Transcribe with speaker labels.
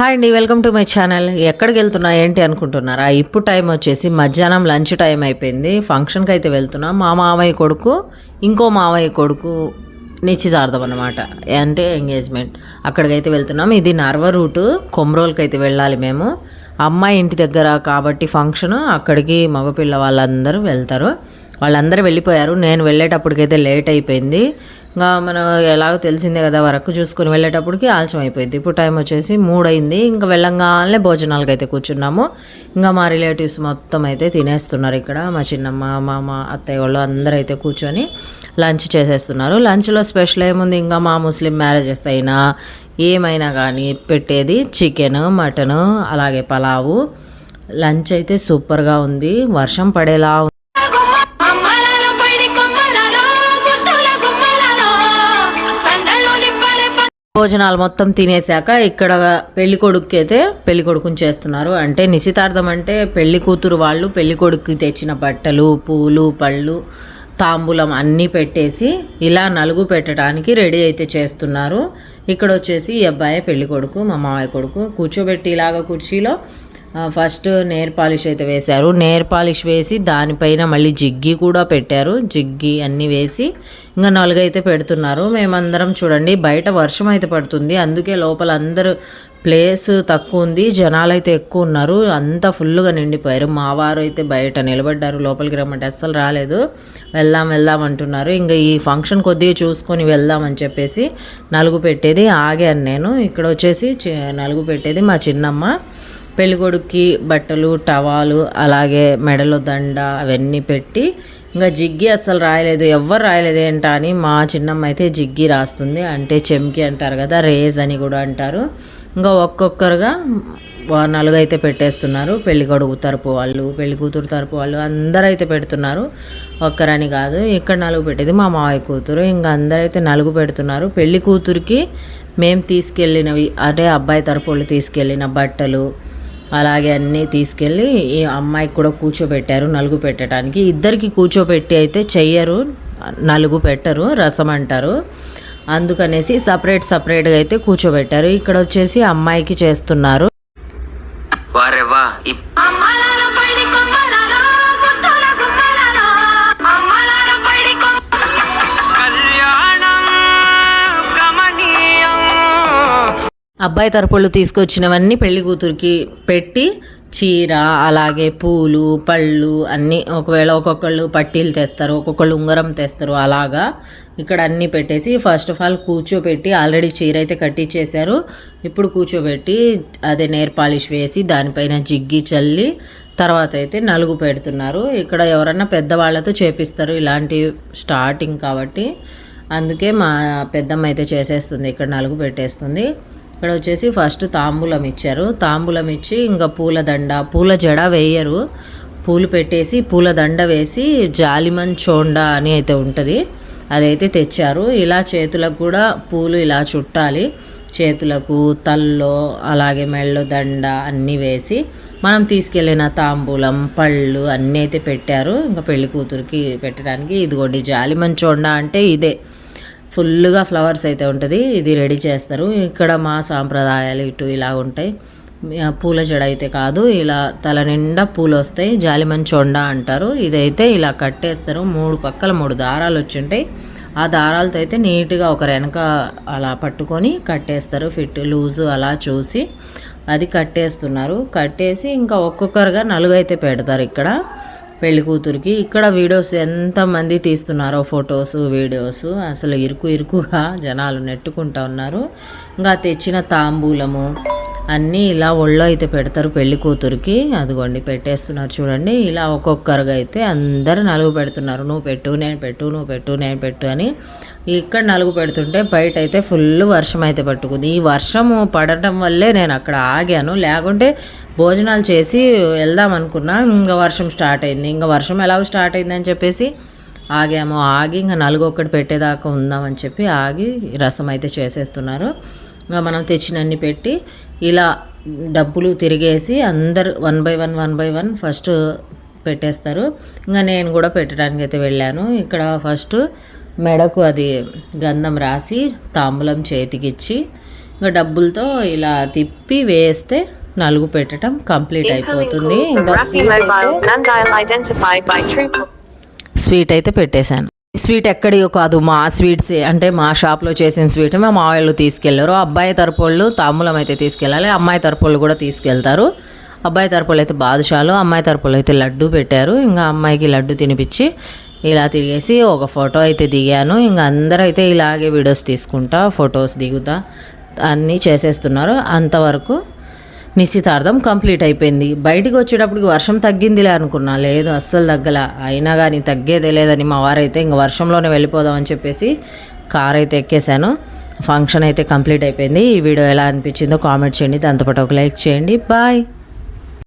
Speaker 1: Hi అండి welcome to my channel ఎక్కడికి వెళ్తున్నా ఏంటి అనుకుంటున్నారా? ఇప్పుడు టైం వచ్చేసి మధ్యాహ్నం లంచ్ టైం అయిపోయింది. ఫంక్షన్కి అయితే వెళ్తున్నా. మా మామయ్య కొడుకు ఇంకో మామయ్య కొడుకు నిశ్చితార్థం అనమాట అంటే ఎంగేజ్మెంట్ అక్కడికైతే వెళ్తున్నాం. ఇది నర్వ రూటు కొమ్రోల్కి అయితే వెళ్ళాలి మేము. అమ్మాయి ఇంటి దగ్గర కాబట్టి ఫంక్షన్ అక్కడికి మగపిల్ల వాళ్ళందరూ వెళ్తారు. వాళ్ళందరూ వెళ్ళిపోయారు. నేను వెళ్ళేటప్పటికైతే లేట్ అయిపోయింది. ఇంకా మనం ఎలాగో తెలిసిందే కదా వరకు చూసుకొని వెళ్ళేటప్పటికి ఆలస్యం అయిపోయింది. ఇప్పుడు టైం వచ్చేసి మూడైంది ఇంకా వెళ్ళంగానే భోజనాలకు అయితే కూర్చున్నాము. ఇంకా మా రిలేటివ్స్ మొత్తం అయితే తినేస్తున్నారు ఇక్కడ. మా చిన్నమ్మ మా మా అత్తయ్య వాళ్ళు అందరూ అయితే కూర్చొని లంచ్ చేసేస్తున్నారు. లంచ్లో స్పెషల్ ఏముంది? ఇంకా మా ముస్లిం మ్యారేజెస్ అయినా ఏమైనా కానీ పెట్టేది చికెన్ మటన్ అలాగే పలావు. లంచ్ అయితే సూపర్గా ఉంది. వర్షం పడేలా భోజనాలు మొత్తం తినేశాక ఇక్కడ పెళ్ళి కొడుకుకి అయితే పెళ్ళి కొడుకుని చేస్తున్నారు. అంటే నిశ్చితార్థం అంటే పెళ్ళి కూతురు వాళ్ళు పెళ్ళి కొడుకు తెచ్చిన బట్టలు పూలు పళ్ళు తాంబూలం అన్నీ పెట్టేసి ఇలా నలుగు పెట్టడానికి రెడీ అయితే చేస్తున్నారు. ఇక్కడ వచ్చేసి ఈ అబ్బాయి పెళ్ళి కొడుకు మా మామయ్య కొడుకు. కూర్చోబెట్టి ఇలాగ కుర్చీలో ఫస్ట్ నేర్ పాలిష్ అయితే వేశారు. నేర్ పాలిష్ వేసి దానిపైన మళ్ళీ జిగ్గి కూడా పెట్టారు. జిగ్గి అన్నీ వేసి ఇంకా నలుగైతే పెడుతున్నారు. మేమందరం చూడండి బయట వర్షం అయితే పడుతుంది. అందుకే లోపల అందరూ ప్లేస్ తక్కువ ఉంది. జనాలు అయితే ఎక్కువ ఉన్నారు. అంతా ఫుల్గా నిండిపోయారు. మా వారు అయితే బయట నిలబడ్డారు. లోపలికి రమ్మంటే అస్సలు రాలేదు. వెళ్దాం వెళ్దాం అంటున్నారు. ఇంకా ఈ ఫంక్షన్ కొద్దిగా చూసుకొని వెళ్దామని చెప్పేసి నలుగు పెట్టేది ఆగాను నేను. ఇక్కడ వచ్చేసి నలుగు పెట్టేది మా చిన్నమ్మ. పెళ్ళికొడుక్కి బట్టలు టవాలు అలాగే మెడలో దండ అవన్నీ పెట్టి ఇంకా జిగ్గి అస్సలు రాయలేదు. ఎవ్వరు రాయలేదు ఏంటా అని మా చిన్నమ్మ అయితే జిగ్గి రాస్తుంది. అంటే చెంకి అంటారు కదా రేజ్ అని కూడా అంటారు. ఇంకా ఒక్కొక్కరుగా నలుగు అయితే పెట్టేస్తున్నారు. పెళ్ళి కొడుకు తరపు వాళ్ళు పెళ్ళి కూతురు తరపు వాళ్ళు అందరూ అయితే పెడుతున్నారు. ఒక్కరని కాదు ఇక్కడ నలుగు పెట్టేది మా మావయ్య కూతురు. ఇంకా అందరైతే నలుగు పెడుతున్నారు. పెళ్ళి కూతురికి మేము తీసుకెళ్ళినవి అంటే అబ్బాయి తరపు వాళ్ళు తీసుకెళ్ళిన బట్టలు అలాగే అన్నీ తీసుకెళ్ళి ఈ అమ్మాయికి కూడా కూర్చోబెట్టారు నలుగు పెట్టడానికి ఇద్దరికి కూర్చోబెట్టి అయితే చెయ్యరు నలుగు పెట్టరు రసం అంటారు. అందుకనేసి సపరేట్ సపరేట్గా అయితే కూర్చోబెట్టారు. ఇక్కడ వచ్చేసి అమ్మాయికి చేస్తున్నారు.
Speaker 2: వారెవ్వా?
Speaker 1: అబ్బాయి తరపులు తీసుకొచ్చినవన్నీ పెళ్ళి కూతురికి పెట్టి చీర అలాగే పూలు పళ్ళు అన్నీ ఒకవేళ ఒక్కొక్కళ్ళు పట్టీలు తెస్తారు ఒక్కొక్కళ్ళు ఉంగరం తెస్తారు అలాగా ఇక్కడ అన్నీ పెట్టేసి ఫస్ట్ ఆఫ్ ఆల్ కూర్చోబెట్టి ఆల్రెడీ చీర అయితే కట్టించేశారు ఇప్పుడు కూర్చోబెట్టి అదే నేర్ పాలిష్ వేసి దానిపైన జిగ్గి చల్లి తర్వాత అయితే నలుగు పెడుతున్నారు. ఇక్కడ ఎవరన్నా పెద్దవాళ్ళతో చేపిస్తారు ఇలాంటి స్టార్టింగ్ కాబట్టి. అందుకే మా పెద్దమ్మ అయితే చేసేస్తుంది ఇక్కడ నలుగు పెట్టేస్తుంది. ఇక్కడ వచ్చేసి ఫస్ట్ తాంబూలం ఇచ్చారు. తాంబూలం ఇచ్చి ఇంకా పూలదండ పూల జడ వేయరు. పూలు పెట్టేసి పూల దండ వేసి జాలిమన్ చోండా అని అయితే ఉంటుంది. అదైతే తెచ్చారు. ఇలా చేతులకు కూడా పూలు ఇలా చుట్టాలి. చేతులకు తల్లో అలాగే మెళ్ళో దండ అన్నీ వేసి మనం తీసుకెళ్ళిన తాంబూలం పళ్ళు అన్నీ అయితే పెట్టారు. ఇంకా పెళ్ళి కూతురికి పెట్టడానికి ఇదిగోండి జాలిమన్ చోండా అంటే ఇదే. ఫుల్గా ఫ్లవర్స్ అయితే ఉంటుంది. ఇది రెడీ చేస్తారు. ఇక్కడ మా సాంప్రదాయాలు ఇటు ఇలా ఉంటాయి. ఆ, పూల జడ అయితే కాదు. ఇలా తల నిండా పూలు వస్తాయి. జాలిమంచొండ అంటారు. ఇదైతే ఇలా కట్టేస్తారు. మూడు పక్కల మూడు దారాలు వచ్చి ఉంటాయి ఆ దారాలతో అయితే నీట్గా ఒకరు వెనక అలా పట్టుకొని కట్టేస్తారు. ఫిట్ లూజు అలా చూసి అది కట్టేస్తున్నారు. కట్టేసి ఇంకా ఒక్కొక్కరుగా నలుగు అయితే పెడతారు ఇక్కడ. పెళ్ళి కూతురికి. ఇక్కడ వీడియోస్ ఎంతమంది తీస్తున్నారో ఫొటోస్ వీడియోస్. అసలు ఇరుకు ఇరుకుగా జనాలు నెట్టుకుంటా ఉన్నారు. ఇంకా తెచ్చిన తాంబూలము అన్నీ ఇలా ఒళ్ళో అయితే పెడతారు పెళ్ళి కూతురికి. అదిగోండి పెట్టేస్తున్నారు చూడండి. ఇలా ఒక్కొక్కరుగా అయితే అందరూ నలుగు పెడుతున్నారు. నువ్వు పెట్టు నేను పెట్టు నువ్వు పెట్టు నేను పెట్టు అని. ఇక్కడ నలుగు పెడుతుంటే బయట అయితే ఫుల్ వర్షం అయితే పట్టుకుంది. ఈ వర్షము పడటం వల్లే నేను అక్కడ ఆగాను. లేకుంటే భోజనాలు చేసి వెళ్దాం అనుకున్నా. ఇంకా వర్షం స్టార్ట్ అయింది. ఇంకా వర్షం ఎలాగో స్టార్ట్ అయిందని చెప్పేసి ఆగాము. ఆగి ఇంకా నలుగు ఒక్కటి పెట్టేదాకా ఉందామని చెప్పి ఆగి రసం అయితే చేసేస్తున్నారు. మనం తెచ్చినన్ని పెట్టి ఇలా డబ్బులు తిరిగేసి అందరు one by one one by one first పెట్టేస్తారు. ఇంకా నేను కూడా పెట్టడానికి అయితే వెళ్ళాను. ఇక్కడ ఫస్ట్ మెడకు అది గంధం రాసి తాంబూలం చేతికిచ్చి ఇంకా డబ్బులతో ఇలా తిప్పి వేస్తే నలుగు పెట్టడం కంప్లీట్ అయిపోతుంది. ఇంకా స్వీట్ అయితే పెట్టేశాను. స్వీట్ ఎక్కడియో కాదు మా స్వీట్స్ అంటే మా షాప్లో చేసిన స్వీట్ మా మావాళ్ళు తీసుకెళ్ళారు అబ్బాయి తరపులు వాళ్ళు తాంబూలం అయితే తీసుకెళ్ళాలి అమ్మాయి తరపులు కూడా తీసుకెళ్తారు. అబ్బాయి తరపులు అయితే బాదుషాలు అమ్మాయి తరపులు అయితే లడ్డు పెట్టారు. ఇంకా అమ్మాయికి లడ్డు తినిపించి ఇలా తిరిగేసి ఒక ఫోటో అయితే దిగాను. ఇంకా అందరూ అయితే ఇలాగే వీడియోస్ తీసుకుంటా ఫొటోస్ దిగుతా అన్నీ చేసేస్తున్నారు. అంతవరకు నిశ్చితార్థం కంప్లీట్ అయిపోయింది. బయటికి వచ్చేటప్పటికి వర్షం తగ్గిందిలే అనుకున్నా. లేదు అస్సలు తగ్గల. అయినా కానీ తగ్గేదే లేదని మా వారైతే ఇంక వర్షంలోనే వెళ్ళిపోదామని చెప్పేసి కార్ అయితే ఎక్కేశాను. ఫంక్షన్ అయితే కంప్లీట్ అయిపోయింది. ఈ వీడియో ఎలా అనిపించిందో కామెంట్ చేయండి. దాంతోపాటు ఒక లైక్ చేయండి. బాయ్!